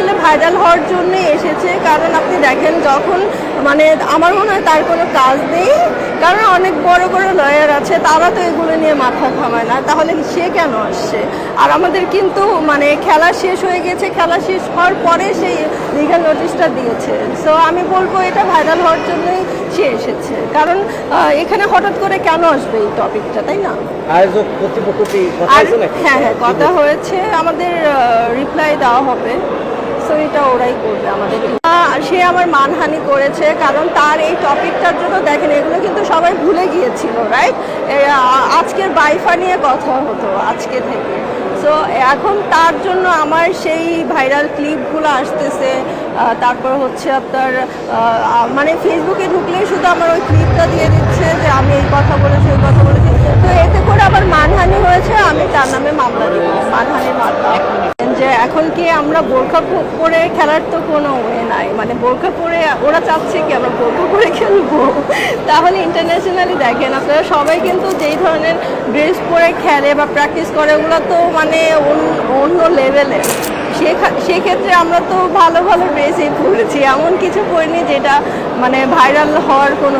আসলে ভাইরাল হওয়ার জন্য এসেছে। কারণ আপনি দেখেন যখন মানে আমার মনে হয় তার কোনো কাজ নেই। কারণ অনেক বড় বড় লয়ার আছে তারা তো এগুলো নিয়ে মাথা ঘামায় না। তাহলে সে কেন আসছে? আর আমাদের কিন্তু মানে খেলা শেষ হয়ে গেছে। খেলা শেষ হওয়ার পরে সেই লিগাল নোটিশটা দিয়েছে। সো আমি বলব এটা ভাইরাল হওয়ার জন্যই সে এসেছে। কারণ এখানে হঠাৎ করে কেন আসবে এই টপিকটা তাই না? আয়োজক কর্তৃপক্ষ? হ্যাঁ হ্যাঁ কথা হয়েছে। আমাদের রিপ্লাই দেওয়া হবে। ওরাই করবে আমাদের সে আমার মানহানি করেছে, কারণ তার এই টপিকটার জন্য দেখেন, এগুলো কিন্তু সবাই ভুলে গিয়েছিল রাইট আজকের বাইফা নিয়ে কথা হতো আজকে থেকে। সো এখন তার জন্য আমার সেই ভাইরাল ক্লিপগুলো আসতেছে তারপর হচ্ছে আপনার মানে ফেসবুকে ঢুকলেই শুধু আমার ওই ক্লিপটা দিয়ে দিচ্ছে যে আমি এই কথা বলেছি, ওই এখন কি আমরা বোরখা পরে খেলার তো কোনো ওয়ে নাই। মানে বোরখা পরে ওরা চাচ্ছে কি আমরা বোরখা পরে খেলব? তাহলে ইন্টারন্যাশনালি দেখেন, আপনারা সবাই কিন্তু যেই ধরনের ড্রেস পরে খেলে বা প্র্যাকটিস করে, ওগুলো তো মানে অন্য- লেভেলের সেক্ষেত্রে আমরা তো ভালো ভালো ড্রেসই পরেছি, এমন কিছু পরিনি যেটা মানে ভাইরাল হওয়ার কোনো